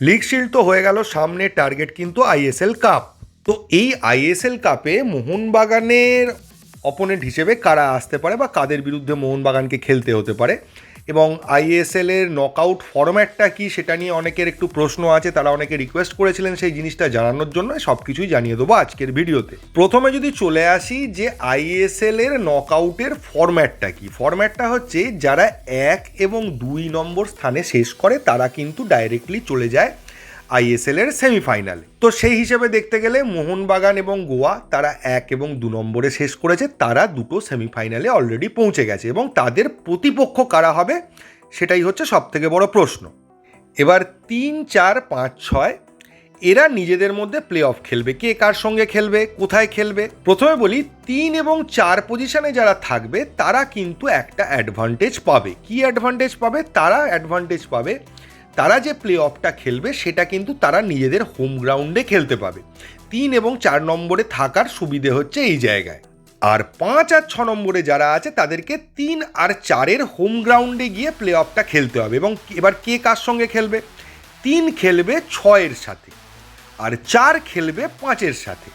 League shield তো হয়ে গেল সামনে টার্গেট কিন্তু আইএসএল কাপ তো এই আইএসএল কাপে মোহনবাগানের অপোনেন্ট হিসেবে কারা আসতে পারে বা কাদের বিরুদ্ধে মোহনবাগানকে খেলতে হতে পারে? এবং আইএসএল এর নকআউট ফরম্যাটটা কি সেটা নিয়ে অনেকের একটু প্রশ্ন আছে, তারা অনেকে রিকোয়েস্ট করেছিলেন সেই জিনিসটা জানানোর জন্য সব কিছুই জানিয়ে দেবো আজকের ভিডিওতে। প্রথমে যদি চলে আসি যে আইএসএল এর নকআউটের ফরম্যাটটা কি? ফরম্যাটটা হচ্ছে যারা এক এবং দুই নম্বর স্থানে শেষ করে, তারা কিন্তু ডাইরেক্টলি চলে যায় আইএসএল এর সেমিফাইনালে। তো সেই হিসেবে দেখতে গেলে মোহনবাগান এবং গোয়া তারা এক এবং দু নম্বরে শেষ করেছে, তারা দুটো সেমিফাইনালে অলরেডি পৌঁছে গেছে। এবং তাদের প্রতিপক্ষ কারা হবে, সেটাই হচ্ছে সব থেকে বড় প্রশ্ন। এবার তিন, চার, পাঁচ, ছয়, এরা নিজেদের মধ্যে প্লে অফ খেলবে। কে কার সঙ্গে খেলবে, কোথায় খেলবে? প্রথমে বলি, তিন এবং চার পজিশনে যারা থাকবে, তারা কিন্তু একটা অ্যাডভান্টেজ পাবে। কি অ্যাডভান্টেজ পাবে? তারা অ্যাডভান্টেজ পাবে তারা যে প্লে অফটা খেলবে, সেটা কিন্তু তারা নিজেদের হোম গ্রাউন্ডে খেলতে পাবে। তিন এবং চার নম্বরে থাকার সুবিধে হচ্ছে এই জায়গায়। আর পাঁচ আর ছ নম্বরে যারা আছে, তাদেরকে তিন আর চারের হোম গ্রাউন্ডে গিয়ে প্লে অফটা খেলতে হবে। এবং এবার কে কার সঙ্গে খেলবে? তিন খেলবে ছয়ের সাথে, আর চার খেলবে পাঁচের সাথে।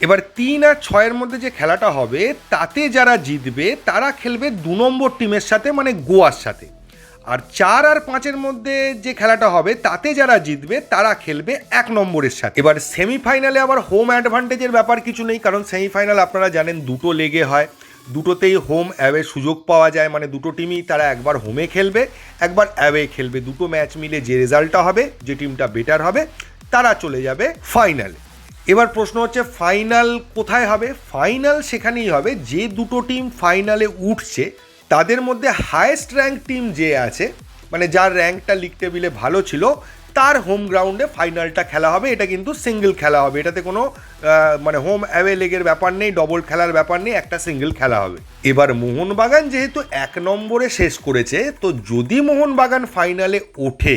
এবার তিন আর ছয়ের মধ্যে যে খেলাটা হবে, তাতে যারা জিতবে, তারা খেলবে দু নম্বর টিমের সাথে মানে গোয়ার সাথে। আর চার আর পাঁচের মধ্যে যে খেলাটা হবে, তাতে যারা জিতবে, তারা খেলবে এক নম্বরের সাথে। এবার সেমিফাইনালে আবার হোম অ্যাডভান্টেজের ব্যাপার কিছু নেই, কারণ সেমিফাইনাল আপনারা জানেন দুটো লেগে হয়। দুটোতেই হোম অ্যাওয়ে সুযোগ পাওয়া যায় মানে দুটো টিমই তারা একবার হোমে খেলবে, একবার অ্যাওয়ে খেলবে। দুটো ম্যাচ মিলে যে রেজাল্টটা হবে, যে টিমটা বেটার হবে, তারা চলে যাবে ফাইনালে এবার প্রশ্ন হচ্ছে ফাইনাল কোথায় হবে? ফাইনাল সেখানেই হবে। যে দুটো টিম ফাইনালে উঠছে তাদের মধ্যে হায়েস্ট র্যাঙ্ক টিম যে আছে মানে যার র্যাঙ্কটা লিগ টেবিলে ভালো ছিল, তার হোম গ্রাউন্ডে ফাইনালটা খেলা হবে, এটা কিন্তু সিঙ্গেল খেলা হবে। এটাতে কোনো মানে হোম অ্যাওয়ে লেগের ব্যাপার নেই ডবল খেলার ব্যাপার নেই, একটা সিঙ্গেল খেলা হবে। এবার মোহনবাগান যেহেতু এক নম্বরে শেষ করেছে, তো যদি মোহনবাগান ফাইনালে ওঠে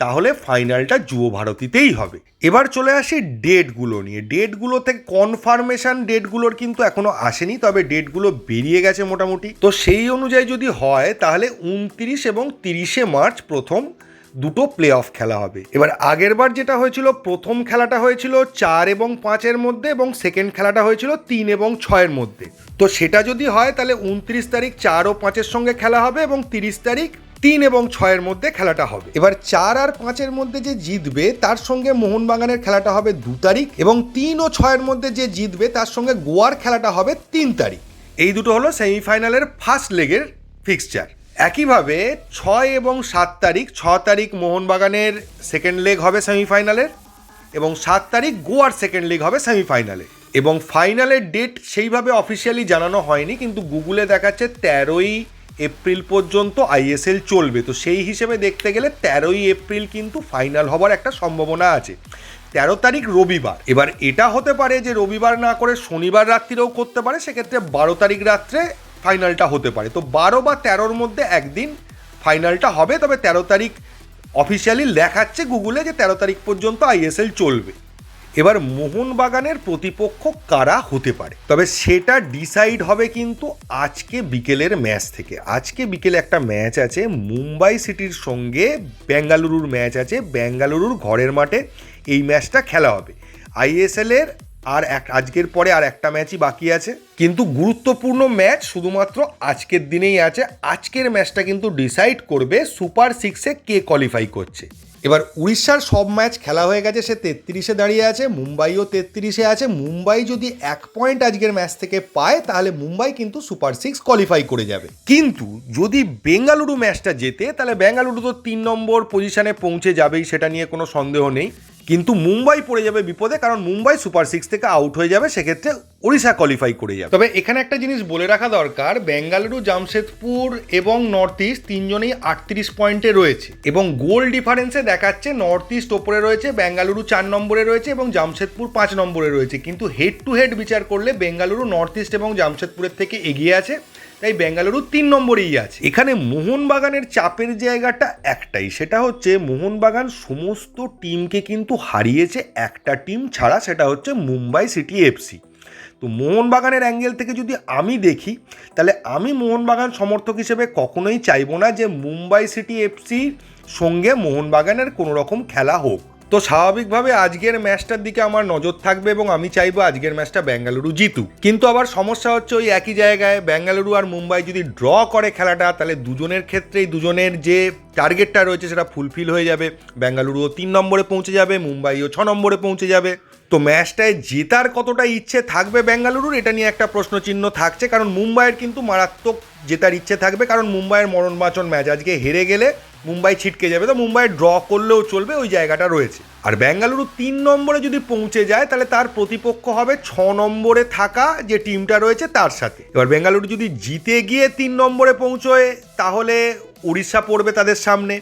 তাহলে ফাইনালটা যুব ভারতীতেই হবে। এবার চলে আসি ডেটগুলো নিয়ে। ডেটগুলো থেকে কনফার্মেশন ডেটগুলোর কিন্তু এখনও আসেনি, তবে ডেটগুলো বেরিয়ে গেছে মোটামুটি। তো সেই অনুযায়ী যদি হয়, তাহলে উনত্রিশ এবং তিরিশে মার্চ প্রথম দুটো প্লে অফ খেলা হবে। এবার আগের বার যেটা হয়েছিল, প্রথম খেলাটা হয়েছিল চার এবং পাঁচের মধ্যে এবং সেকেন্ড খেলাটা হয়েছিল তিন এবং ছয়ের মধ্যে। তো সেটা যদি হয়, তাহলে উনত্রিশ তারিখ চার ও পাঁচের সঙ্গে খেলা হবে এবং তিরিশ তারিখ তিন এবং ছয়ের মধ্যে খেলাটা হবে। এবার চার আর পাঁচের মধ্যে যে জিতবে, তার সঙ্গে মোহনবাগানের খেলাটা হবে দু তারিখ এবং তিন ও ছয়ের মধ্যে যে জিতবে, তার সঙ্গে গোয়ার খেলাটা হবে তিন তারিখ। এই দুটো হলো সেমিফাইনালের ফার্স্ট লেগের ফিক্সচার একইভাবে ছয় এবং সাত তারিখ, ছ তারিখ মোহনবাগানের সেকেন্ড লেগ হবে সেমিফাইনালের এবং সাত তারিখ গোয়ার সেকেন্ড লিগ হবে সেমিফাইনালে। এবং ফাইনালের ডেট সেইভাবে অফিসিয়ালি জানানো হয়নি, কিন্তু গুগলে দেখাচ্ছে তেরোই এপ্রিল পর্যন্ত আইএসএল চলবে। তো সেই হিসেবে দেখতে গেলে তেরোই এপ্রিল কিন্তু ফাইনাল হবার একটা সম্ভাবনা আছে। তেরো তারিখ রবিবার। এবার এটা হতে পারে যে রবিবার না করে শনিবার রাত্রিরেও করতে পারে, সেক্ষেত্রে বারো তারিখ রাত্রে ফাইনালটা হতে পারে। তো বারো বা তেরোর মধ্যে একদিন ফাইনালটা হবে, তবে তেরো তারিখ অফিসিয়ালি লেখাচ্ছে গুগলে যে তেরো তারিখ পর্যন্ত আইএসএল চলবে। এবার মোহনবাগানের প্রতিপক্ষ কারা হতে পারে? তবে সেটা ডিসাইড হবে কিন্তু আজকে বিকেলের ম্যাচ থেকে। আজকে বিকেলে একটা ম্যাচ আছে, মুম্বাই সিটির সঙ্গে বেঙ্গালুরুর ম্যাচ আছে, বেঙ্গালুরুর ঘরের মাঠে এই ম্যাচটা খেলা হবে। আইএসএল এর আর এক, আজকের পরে আর একটা ম্যাচই বাকি আছে। কিন্তু গুরুত্বপূর্ণ ম্যাচ শুধুমাত্র আজকের দিনেই আছে। আজকের ম্যাচটা কিন্তু ডিসাইড করবে সুপার সিক্সে কে কোয়ালিফাই করছে। এবার উড়িষ্যার সব ম্যাচ খেলা হয়ে গেছে, সে তেত্রিশে দাঁড়িয়ে আছে, মুম্বাইও তেত্রিশে আছে। মুম্বাই যদি এক পয়েন্ট আজকের ম্যাচ থেকে পায়, তাহলে মুম্বাই কিন্তু সুপার সিক্স কোয়ালিফাই করে যাবে। কিন্তু যদি বেঙ্গালুরু ম্যাচটা জেতে, তাহলে বেঙ্গালুরু তো তিন নম্বর পজিশনে পৌঁছে যাবেই, সেটা নিয়ে কোনো সন্দেহ নেই। কিন্তু মুম্বাই পড়ে যাবে বিপদে, কারণ মুম্বাই সুপার সিক্স থেকে আউট হয়ে যাবে, সেক্ষেত্রে ওড়িশা কোয়ালিফাই করে যাবে। তবে এখানে একটা জিনিস বলে রাখা দরকার, বেঙ্গালুরু, জামশেদপুর এবং নর্থ ইস্ট তিনজনেই আটত্রিশ পয়েন্টে রয়েছে। এবং গোল ডিফারেন্সে দেখাচ্ছে নর্থ ইস্ট ওপরে রয়েছে, বেঙ্গালুরু চার নম্বরে রয়েছে এবং জামশেদপুর পাঁচ নম্বরে রয়েছে। কিন্তু হেড টু হেড বিচার করলে বেঙ্গালুরু নর্থ ইস্ট এবং জামশেদপুরের থেকে এগিয়ে আছে। তাই বেঙ্গালুরু তিন নম্বরেই আছে। এখানে মোহনবাগানের চাপের জায়গাটা একটাই, সেটা হচ্ছে মোহনবাগান সমস্ত টিমকে কিন্তু হারিয়েছে, একটা টিম ছাড়া সেটা হচ্ছে মুম্বাই সিটি এফসি তো মোহনবাগানের অ্যাঙ্গেল থেকে যদি আমি দেখি, তাহলে আমি মোহনবাগান সমর্থক হিসেবে কখনোই চাইব না যে মুম্বাই সিটি এফসি সঙ্গে মোহনবাগানের কোনো রকম খেলা হোক। তো স্বাভাবিকভাবে আজকের ম্যাচটার দিকে আমার নজর থাকবে এবং আমি চাইব আজকের ম্যাচটা বেঙ্গালুরু জিতুক। কিন্তু আবার সমস্যা হচ্ছে ওই একই জায়গায় বেঙ্গালুরু আর মুম্বাই যদি ড্র করে খেলাটা, তাহলে দুজনের ক্ষেত্রেই দুজনের যে টার্গেটটা রয়েছে সেটা ফুলফিল হয়ে যাবে। বেঙ্গালুরুও তিন নম্বরে পৌঁছে যাবে, মুম্বাইও ছ নম্বরে পৌঁছে যাবে। তো ম্যাচটায় জেতার কতটা ইচ্ছে থাকবে বেঙ্গালুরুর এটা নিয়ে একটা প্রশ্নচিহ্ন থাকছে। কারণ মুম্বাইয়ের কিন্তু মারাত্মক জেতার ইচ্ছে থাকবে, কারণ মুম্বাইয়ের মরণবাচন ম্যাচ আজকে হেরে গেলে মুম্বাই ছিটকে যাবে, তো মুম্বাই ড্র করলেও চলবে, ওই জায়গাটা রয়েছে। আর ব্যাঙ্গালুরু তিন নম্বরে যদি পৌঁছে যায়, তাহলে তার প্রতিপক্ষ হবে ছ নম্বরে থাকা যে টিমটা রয়েছে তার সাথে। এবার বেঙ্গালুরু যদি জিতে গিয়ে তিন নম্বরে পৌঁছয়, তাহলে উড়িষ্যা পড়বে তাদের সামনে।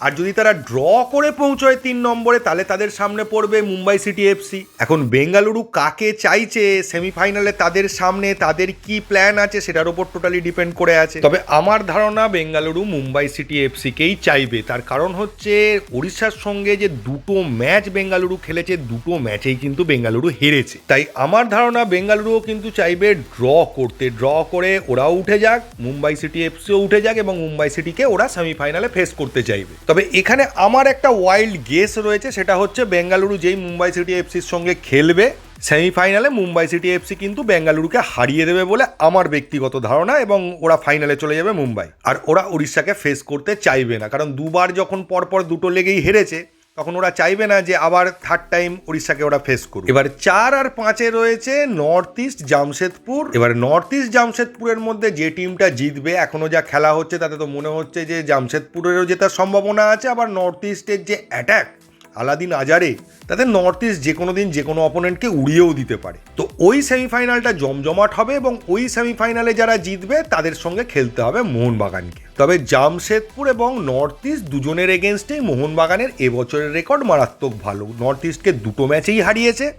আর যদি তারা ড্র করে পৌঁছয় তিন নম্বরে, তাহলে তাদের সামনে পড়বে মুম্বাই সিটি এফসি। এখন বেঙ্গালুরু কাকে চাইছে সেমিফাইনালে তাদের সামনে, তাদের কি প্ল্যান আছে সেটার উপর টোটালি ডিপেন্ড করে আছে। তবে আমার ধারণা বেঙ্গালুরু মুম্বাই সিটি এফসিকেই চাইবে। তার কারণ হচ্ছে উড়িষ্যার সঙ্গে যে দুটো ম্যাচ বেঙ্গালুরু খেলেছে, দুটো ম্যাচেই কিন্তু বেঙ্গালুরু হেরেছে। তাই আমার ধারণা বেঙ্গালুরুও কিন্তু চাইবে ড্র করতে। ড্র করে ওরাও উঠে যাক, মুম্বাই সিটি এফসিও উঠে যাক এবং মুম্বাই সিটিকে ওরা সেমিফাইনালে ফেস করতে চাইবে। তবে এখানে আমার একটা ওয়াইল্ড গেস রয়েছে, সেটা হচ্ছে বেঙ্গালুরু যেই মুম্বাই সিটি এফসির সঙ্গে খেলবে, সেমিফাইনালে মুম্বাই সিটি এফসি কিন্তু বেঙ্গালুরুকে হারিয়ে দেবে বলে আমার ব্যক্তিগত ধারণা এবং ওরা ফাইনালে চলে যাবে মুম্বাই। আর ওরা উড়িষ্যাকে ফেস করতে চাইবে না, কারণ দুবার যখন পরপর দুটো লেগেই হেরেছে তখন ওরা চাইবে না যে আবার থার্ড টাইম উড়িষ্যাকে ওরা ফেস করুক। এবার চার আর পাঁচে রয়েছে নর্থ ইস্ট জামশেদপুর। এবার নর্থ ইস্ট জামশেদপুরের মধ্যে যে টিমটা জিতবে এখনও যা খেলা হচ্ছে তাতে তো মনে হচ্ছে যে জামশেদপুরেরও জেতার সম্ভাবনা আছে আবার নর্থ ইস্টের যে অ্যাটাক আলাদিন আজারে তাতে নর্থ ইস্ট যে কোনো দিন যে কোনো অপোনেন্টকে উড়িয়েও দিতে পারে। তো ওই সেমিফাইনালটা জমজমাট হবে এবং ওই সেমিফাইনালে যারা জিতবে, তাদের সঙ্গে খেলতে হবে মোহনবাগানকে। তবে জামশেদপুর এবং নর্থ ইস্ট দুজনের এগেনস্টেই মোহনবাগানের এবছরের রেকর্ড মারাত্মক ভালো। নর্থ ইস্টকে দুটো ম্যাচেই হারিয়েছে।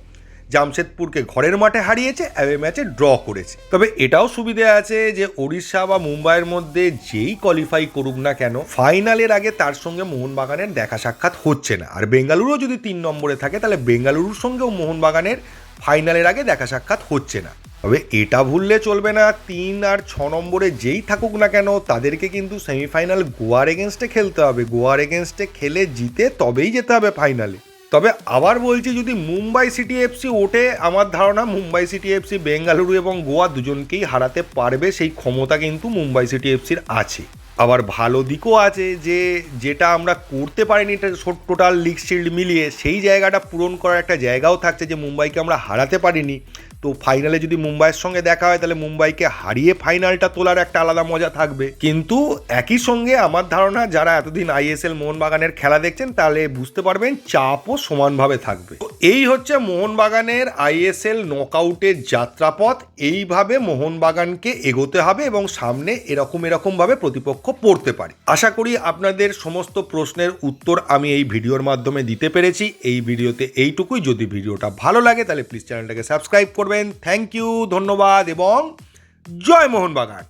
জামশেদপুরকে ঘরের মাঠে হারিয়েছে অ্যাওয়ে ম্যাচে ড্র করেছে। তবে এটাও সুবিধে আছে যে ওড়িশা বা মুম্বাইয়ের মধ্যে যেই কোয়ালিফাই করুক না কেন ফাইনালের আগে তার সঙ্গে মোহনবাগানের দেখা সাক্ষাৎ হচ্ছে না। আর বেঙ্গালুরুও যদি তিন নম্বরে থাকে, তাহলে বেঙ্গালুরুর সঙ্গেও মোহনবাগানের ফাইনালের আগে দেখা সাক্ষাৎ হচ্ছে না। তবে এটা ভুললে চলবে না, তিন আর ছ নম্বরে যেই থাকুক না কেন, তাদেরকে কিন্তু সেমিফাইনাল গোয়ার এগেনস্টে খেলতে হবে। গোয়ার এগেনস্টে খেলে জিতে তবেই যেতে হবে ফাইনালে তবে আবার বলছি, যদি মুম্বাই সিটি এফসি ওঠে, আমার ধারণা মুম্বাই সিটি এফসি, বেঙ্গালুরু এবং গোয়া দুজনকেই হারাতে পারবে, সেই ক্ষমতা কিন্তু মুম্বাই সিটি এফসির আছে। আবার ভালো দিকও আছে যে, যেটা আমরা করতে পারিনি, এটা টোটাল লিগ শিল্ড মিলিয়ে, সেই জায়গাটা পূরণ করার একটা জায়গাও থাকছে যে মুম্বাইকে আমরা হারাতে পারিনি। তো ফাইনালে যদি মুম্বাইয়ের সঙ্গে দেখা হয়, তাহলে মুম্বাইকে হারিয়ে ফাইনালটা তোলার একটা আলাদা মজা থাকবে। কিন্তু একই সঙ্গে আমার ধারণা, যারা এতদিন আইএসএল মোহনবাগানের খেলা দেখছেন, তাহলে বুঝতে পারবেন, চাপও সমানভাবে থাকবে। এই হচ্ছে মোহনবাগানের আইএসএল নকআউটের যাত্রাপথ। এইভাবে মোহনবাগানকে এগোতে হবে এবং সামনে এরকম এরকমভাবে প্রতিপক্ষ পড়তে পারে। আশা করি আপনাদের সমস্ত প্রশ্নের উত্তর আমি এই ভিডিওর মাধ্যমে দিতে পেরেছি। এই ভিডিওতে এইটুকুই। যদি ভিডিওটা ভালো লাগে তাহলে প্লিজ চ্যানেলটাকে সাবস্ক্রাইব করবেন। থ্যাংক ইউ, ধন্যবাদ এবং জয় মোহনবাগান।